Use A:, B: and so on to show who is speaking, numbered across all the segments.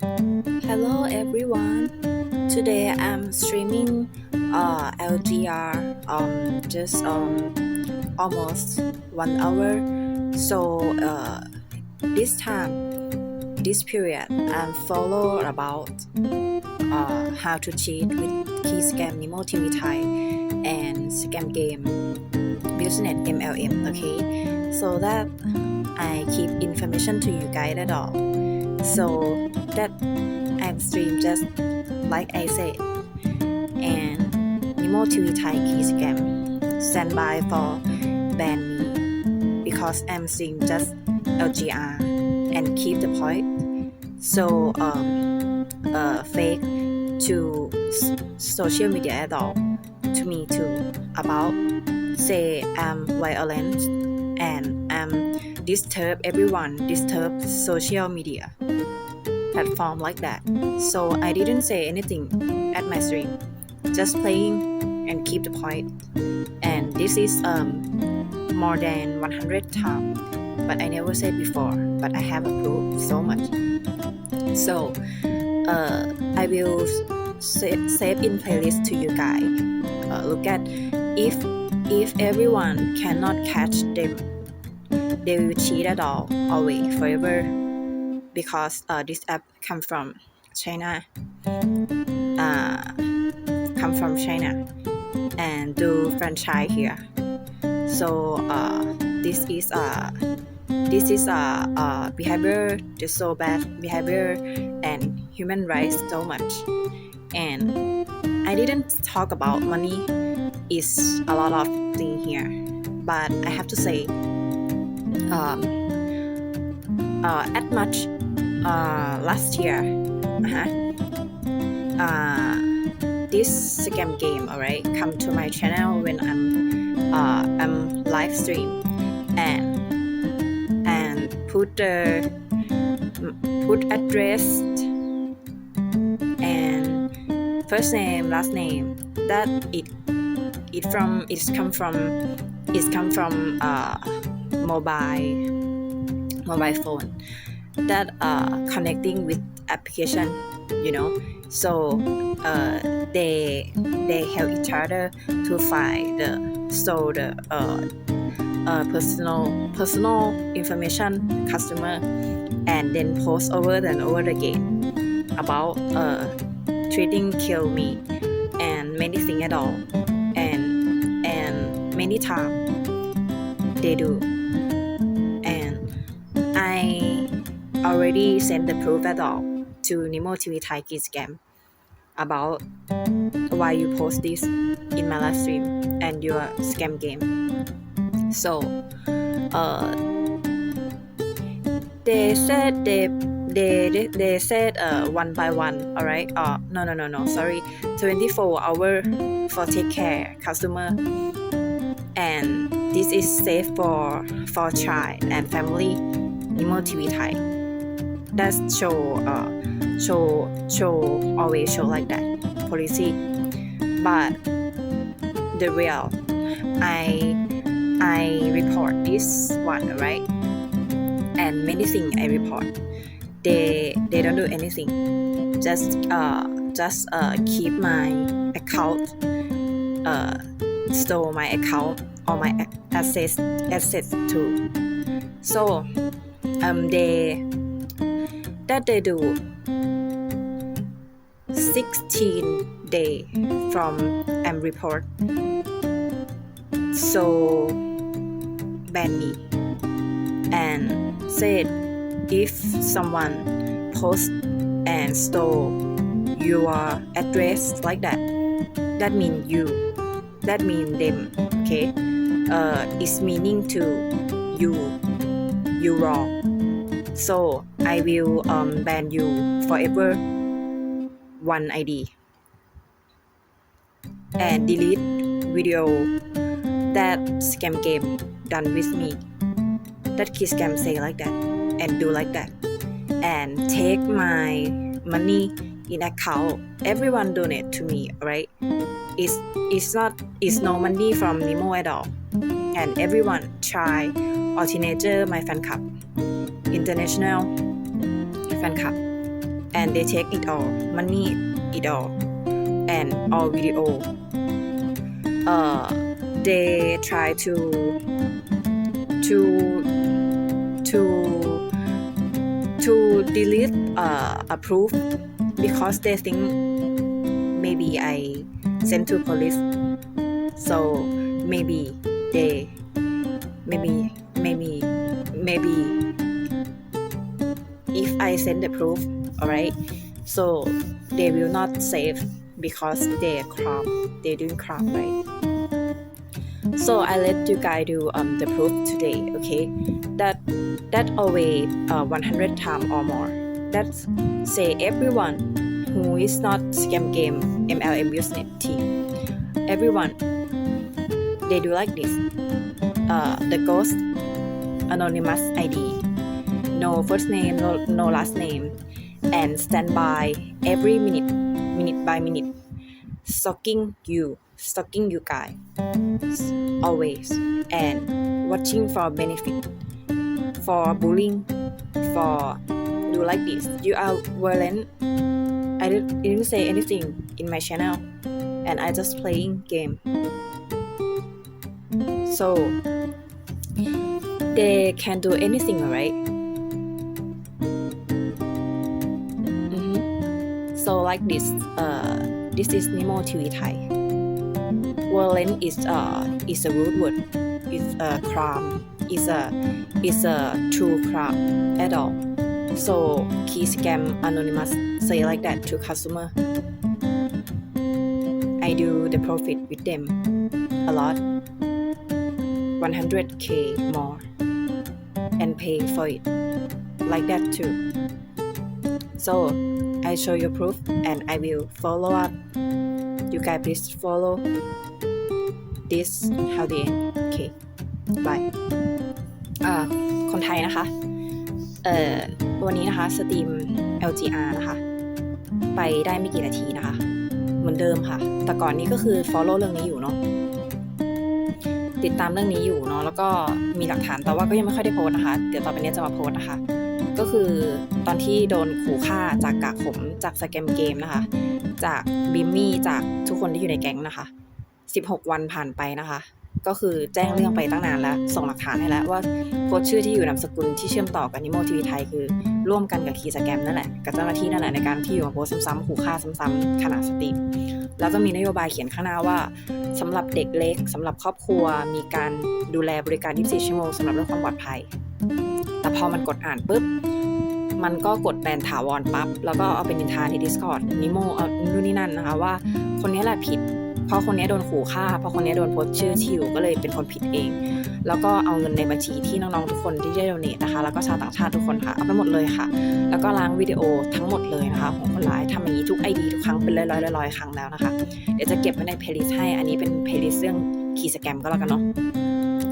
A: Hello everyone. Today I'm streaming uh, LGR um just um almost one hour. So uh, this time this period I'm follow about uh, how to cheat with key scam Nemo TV Thai and scam game business MLM okay so that I keep information to you guys at all so that I'm stream just like I said. And Nemo TV Thai scam stand by for ban me because I'm stream just LGR and keep the point. So um uh fake to social media at all to me too about say I'm violent and um disturb everyone disturb social media platform like that so I didn't say anything at my stream just playing and keep the point. and this is um more than 100 times but I never said before but I have approved so much so uh, I will save, save in playlist to you guys. Uh, look at if if everyone cannot catch them, they will cheat at all, always, forever, because uh, this app come from China, uh, come from China, and do franchise here. So uh, this is uh, this is a uh, uh, behavior, the so bad behavior and human rights so much. And I didn't talk about money. Is a lot of thing here, but I have to say, um, uh, at much uh, last year, uh-huh, uh, this scam game, alright, come to my channel when I'm uh, I'm live stream. And and put the put address and first name last name that it it from it's come from it's come from uh, mobile mobile phone that are connecting with application you know? So uh, they they help each other to find the so the uh, uh, personal personal information customer and then post over and over again about uh, treating kill me and many things at all and and many times they do. And I already sent the proof at all to Nemo TV Thai Kid Scam about why you post this in my live stream and your scam game. So uh, they said they they they, they said uh, one by one all right uh, no no no no sorry. 24 hour for take care customer. And this is safe for for child and family Nemo TV Thai that show uh, show show always show like that policy. But the real I I report this one right? And many things I report. They they don't do anything. Just uh just uh keep my account uh store my account or my assets assets too. So um they that they do 16 day from I'm report. So ban me and said if someone post and store your address like that that mean you that mean them okay? Uh it's meaning to you. You wrong so i will um, ban you forever. One id and delete video. That scam game done with me. That kid scam say like that and do like that. And take my money in account. Everyone donate to me right it's it's not it's no money from nemo at all. And everyone try or teenager my fan club international fan club and they take it all money it all and all video. Uh they try to to to to delete uh, a proof because they think maybe I sent to police so maybe they maybe maybe maybe I send the proof alright? So they will not save because they crime. They doing crime right? So I let you guys do um, the proof today okay? That that always uh, 100 times or more. That's say everyone who is not scam game MLM business team everyone. They do like this. Uh, the ghost anonymous ID no first name no, no last name and stand by every minute minute by minute. Stalking you stalking you guys always. And watching for benefit for bullying for do like this. You are violent I didn't, didn't say anything in my channel and I just playing game. So they can do anything alright like this uh this is Nemo TV Thai violent is uh is a root word It's a crime It's a is a true crime at all. So key scam anonymous say like that to customer. I do the profit with them a lot. 100k more and pay for it. Like that too. So I show you proof and I will follow up you guys please follow this how the end okay bye อ่าคนไทยนะคะ เอ่อ วันนี้นะคะสตรีม LGR นะคะ ไปได้ไม่กี่นาทีนะคะ เหมือนเดิมค่ะ แต่ก่อนนี้ก็คือ follow เรื่องนี้อยู่เนาะ ติดตามเรื่องนี้อยู่เนาะ แล้วก็มีหลักฐาน แต่ว่าก็ยังไม่ค่อยได้โพสนะคะ เดี๋ยวต่อไปนี้จะมาโพสนะคะ ก็คือตอนที่โดนขู่ฆ่าจากกากผมจากสแกมเกมนะคะ จากบิมมี่จากทุกคนที่อยู่ในแก๊งนะคะ 16 วันผ่านไปนะคะ ก็คือแจ้งเรื่องไปตั้งนานแล้ว ส่งหลักฐานให้แล้วว่าโพสชื่อที่อยู่นามสกุลที่เชื่อมต่อกับนิโมทีวีไทยคือร่วมกันกับคีสแกมนั่นแหละกับเจ้าหน้าที่นั่นแหละในการที่อยู่มาโพสซ้ำๆขู่ฆ่าซ้ำๆขนาดสตรีมแล้วก็มีนโยบายเขียนข้างหน้าว่าสำหรับเด็กเล็กสำหรับครอบครัวมีการดูแลบริการ 24 ชั่วโมงสำหรับเรื่องความปลอดภัย แต่พอมันกดอ่านปุ๊บ มันก็กดแบนถาวรปั๊บ แล้วก็เอาเป็นนินทาใน Discord นิโมเอานู่นนี่นั่นนะคะว่าคนนี้แหละผิด เพราะคนนี้โดนขู่ฆ่า เพราะคนนี้โดนโพสชื่อที่อยู่ก็เลยเป็นคนผิดเอง แล้วก็เอาเงินในบัญชีที่น้องๆทุกคนที่ได้โดเนทนะคะ แล้วก็ชาวต่างชาติทุกคนค่ะ เอาไปหมดเลยค่ะ แล้วก็ล้างวิดีโอทั้งหมดเลยนะคะของคนร้ายทำอย่างนี้ทุก ID ทุกครั้งเป็นร้อยๆร้อยๆครั้งแล้วนะคะ เดี๋ยวจะเก็บไว้ในเพลย์ลิสต์ให้ อันนี้เป็นเพลย์ลิสต์เรื่องคีย์สแกมก็แล้วกันเนาะ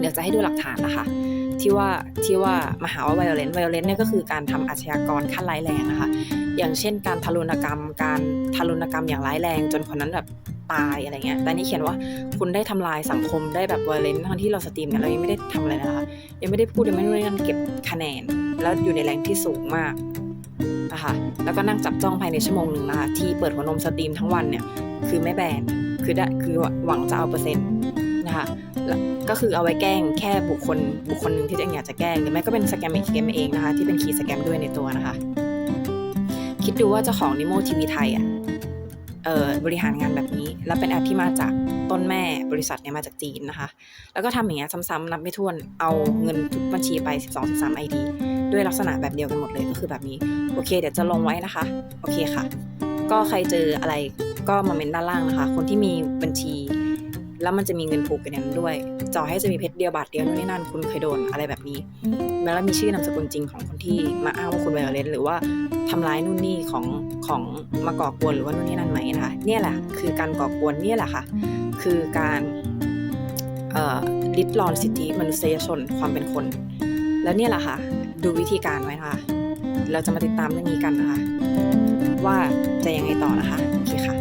A: เดี๋ยวจะให้ดูหลักฐานนะคะ ที่ว่าที่ว่ามหาว่า violent violent เนี่ยก็คือการทำอาชญากรขั้นร้ายแรงนะคะอย่างเช่น การทารุณกรรม การทารุณกรรมอย่างร้ายแรง จนคนนั้นแบบตายอะไรเงี้ยแต่นี่เขียนว่าคุณได้ทำลายสังคมได้แบบ violent ทั้งที่เราสตรีมเนี่ยเรายังไม่ได้ทำอะไรนะคะยังไม่ได้พูดยังไม่ได้นั่นเก็บคะแนน แล้วอยู่ในแรงที่สูงมากนะคะแล้วก็นั่งจับจ้องภายในชั่วโมงหนึ่งนะคะที่เปิดหัวนมสตรีมทั้งวันเนี่ยคือไม่แบนคือได้คือหวังจะเอาเปอร์เซ็นต์ นะคะก็คือเอาไว้แกล้งแค่บุคคลบุคคลหนึ่งที่ตัวเองอยากจะแกล้งหรือไม่ก็เป็นสแกมเองสแกมเองนะคะที่เป็นคีย์สแกมด้วยในตัวนะคะ คิดดูว่าเจ้าของนิโมทีวีไทยอะเอ่อบริหารงานแบบนี้ แล้วเป็นแอปที่มาจากต้นแม่บริษัทเนี่ยมาจากจีนนะคะ แล้วก็ทำอย่างเงี้ยซ้ำๆนับไม่ถ้วนเอาเงินทุกบัญชีไป 12 13 ID ด้วยลักษณะแบบเดียวกันหมดเลยก็คือแบบนี้ โอเค เดี๋ยวจะลงไว้นะคะ โอเคค่ะ ก็ใครเจออะไรก็มาเมนด้านล่างนะคะ คนที่มีบัญชี แล้วมันจะมีเงินผูกกันนั้นด้วยจ่อให้จะมีเพชรเดียวบาทเดียวนู่นนี่นั่นคุณเคยโดนอะไรแบบนี้แล้วมีชื่อนามสกุลจริงของคนที่มาอ้างว่าคุณไวโอเลนหรือว่าทำร้ายนู่นนี่ของของมาก่อกวนหรือว่านู่นนี่นั่นไหมนะคะเนี่ยแหละคือการก่อกวนเนี่ยแหละค่ะ คือการลิดรอนสิทธิมนุษยชนความเป็นคน แล้วเนี่ยแหละค่ะ ดูวิธีการไว้นะคะเราจะมาติดตามเรื่องนี้กันนะคะ ว่าจะยังไงต่อนะคะ โอเคค่ะ